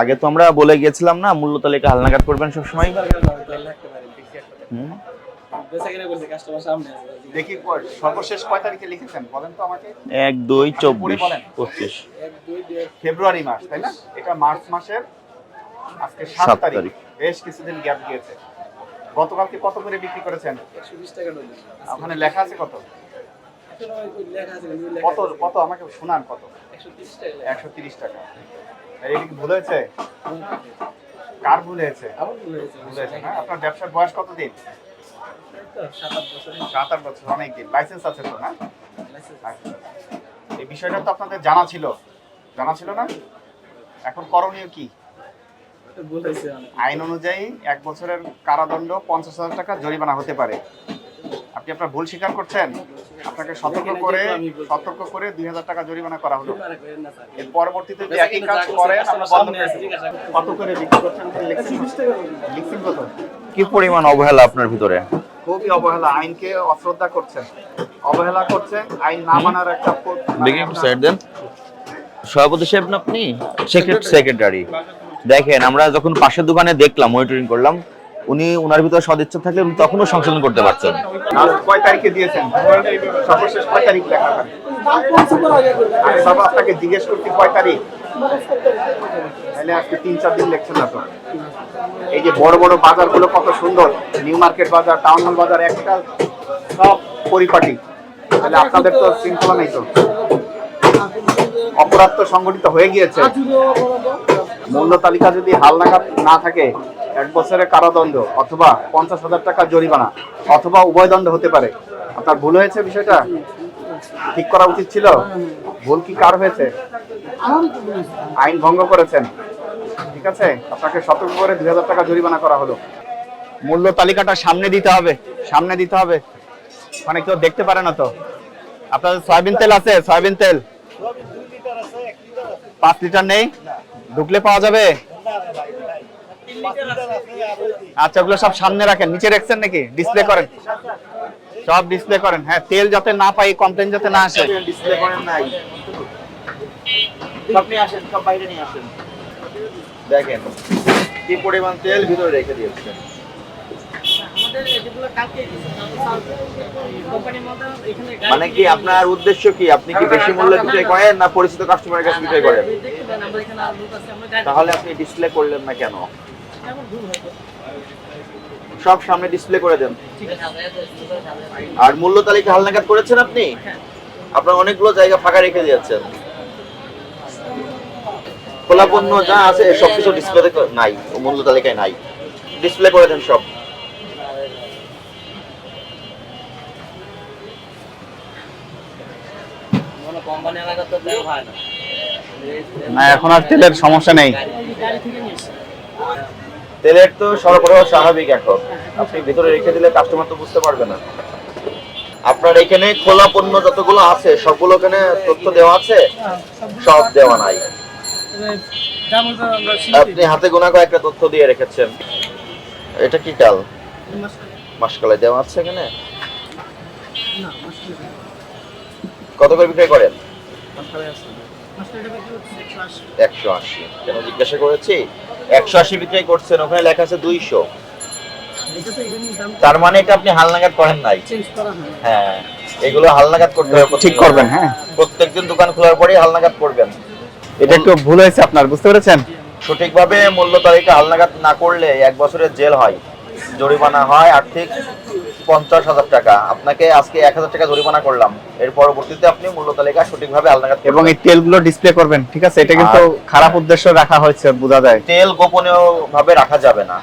আগে তো আমরা বলে গিয়েছিলাম না মূল্য তালিকা হালনাগাদ করবেন সবসময়। হুম। দেখি সর্বশেষ কয় তারিখে লিখেছেন? বলেন তো আমাকে। এক দুই চব্বিশ। পঁচিশ। ফেব্রুয়ারি মাস তাই না? এটা মার্চ মাসের আজকে সাত তারিখ। বেশ কিছুদিন গ্যাপ গিয়েছে। গতকালকে কত করে বিক্রি করেছেন? ওখানে লেখা আছে কত? কত কত? আমাকে শোনান কত? একশো তিরিশ টাকা এটা কি ভুল হয়েছে? কার ভুল হয়েছে? ভুল হয়েছে না? আপনার ব্যবসার বয়স কতদিন? সাত আট বছর। অনেক দিন। লাইসেন্স আছে তো না? আচ্ছা। এই বিষয়টা তো আপনাদের জানা ছিল। জানা ছিল না? এখন করণীয় কি? আইন অনুযায়ী এক বছরের কারাদণ্ড পঞ্চাশ হাজার টাকা জরিমানা হতে পারে। আপনি আপনার ভুল স্বীকার করছেন? আপনাকে সতর্ক করে সতর্ক করে দুই হাজার টাকা জরিমানা করা হলো। এর পরবর্তীতে যে একই কাজ করেন আমরা বন্ধ করে। কত করে বিক্রি করছেন লিখছেন লিখছেন কত? কি পরিমাণ অবহেলা আপনার ভিতরে? খুবই অবহেলা। আইনকে অশ্রদ্ধা করছেন। অবহেলা করছেন। আইন না মানার একটু সাইড দেন। সভাপতি সাহেব না আপনি? সেক্রেটারি দেখেন আমরা যখন পাশের দোকানে দেখলাম মনিটরিং করলাম উনি ওনার ভিতরে সদিচ্ছা থাকলে উনি তখনও সংশোধন করতে পারছেন। আর কয় তারিখে দিয়েছেন? সর্বশেষ কয় তারিখ লেখা আমি আপনাকে জিজ্ঞেস করছি, কয় তারিখ? তাহলে আজকে তিন, চার দিন লেখছেন না তো? এই যে বড় বড় বাজারগুলো কত সুন্দর, নিউ মার্কেট বাজার, টাউন হল বাজার, একটা সব পরিপাটি। তাহলে আপনাদের তো শৃঙ্খলা নেই তো? অপরাধ তো সংগঠিত হয়ে গিয়েছে। মূল্য তালিকা যদি হালনাগাদ না থাকে, এক বছরের কারাদণ্ড অথবা পঞ্চাশ হাজার টাকা জরিমানা অথবা উভয় দণ্ড হতে পারে। আপনার ভুল হয়েছে বিষয়টা? ঠিক করা উচিত ছিল? ভুল কি কার হয়েছে? আইন ভঙ্গ করেছেন। ঠিক আছে? আপনাকে সতর্ক করে দুই হাজার টাকা জরিমানা করা হলো। মূল্য তালিকাটা সামনে দিতে হবে। সামনে দিতে হবে। মানে কেউ দেখতে পারে না তো। আপনাদের সয়াবিন তেল আছে? সয়াবিন তেল? পাঁচ লিটার নেই? ঢুকলে পাওয়া যাবে? আচ্ছা ওগুলো সব সামনে রাখেন। নিচে রাখছেন নাকি? ডিসপ্লে করেন। সব ডিসপ্লে করেন। হ্যাঁ তেল যাতে না পাই কমপ্লেন যাতে না আসে। ডিসপ্লে করেন নাই। দেখেন, কি পরিমাণ তেল ভিতরে রেখে দিয়েছেন। মানে কি আপনার উদ্দেশ্য কি? আপনি কি বেশি মূল্য বিক্রয় করেন না পরিচিত কাস্টমারের কাছে বিক্রয় করেন? তাহলে আপনি ডিসপ্লে করলেন না কেন? সব সামনে ডিসপ্লে করে দেন। আর মূল্য তালিকা হালনাগাদ করেছেন আপনি? আপনার অনেকগুলো জায়গা ফাঁকা রেখে দিয়েছেন। খোলা পণ্য যা আছে সবকিছু ডিসপ্লে নাই মূল্য তালিকায় নাই। ডিসপ্লে করে দেন সব। না। এখন আর তেলের সমস্যা নেই। তেলের তো সরবরাহ স্বাভাবিক এখন। আপনি ভিতরে রেখে দিলে কাস্টমার তো বুঝতে পারবে না। আপনার এখানে খোলা পণ্য যতগুলো আছে সবগুলো এখানে তথ্য দেওয়া আছে? সব দেওয়া নাই। আপনি হাতে গোনা কয়েকটা তথ্য দিয়ে রেখেছেন। এটা কি চাল মাসকালাই। দেওয়া আছে এখানে? কত করে বিক্রয় করেন? একশো আশি। কেন জিজ্ঞাসা করেছি? একশো আশি বিক্রয় করছেন ওখানে লেখা আছে দুইশো। তার মানে এটা আপনি হালনাগাদ করেন নাই? হ্যাঁ এগুলো হালনাগাদ করতে হবে ঠিক করবেন হ্যাঁ। প্রত্যেকদিন দোকান খোলার পরেই হালনাগাদ করবেন। এটা একটু ভুল হয়েছে আপনার বুঝতে পেরেছেন? সঠিকভাবে মূল্য তালিকা হালনাগাদ না করলে এক বছরের জেল হয়। জরিমানা হয় আর্থিক পঞ্চাশ হাজার টাকা। আপনাকে আজকে এক হাজার টাকা জরিমানা করলাম। এর পরবর্তীতে আপনি মূল্য তালিকা সঠিকভাবে হালনাগাদ এবং এই তেলগুলো ডিসপ্লে করবেন ঠিক আছে? এটা কিন্তু খারাপ উদ্দেশ্য রাখা হয়েছে বোঝা যায়। তেল গোপনীয় ভাবে রাখা যাবে না।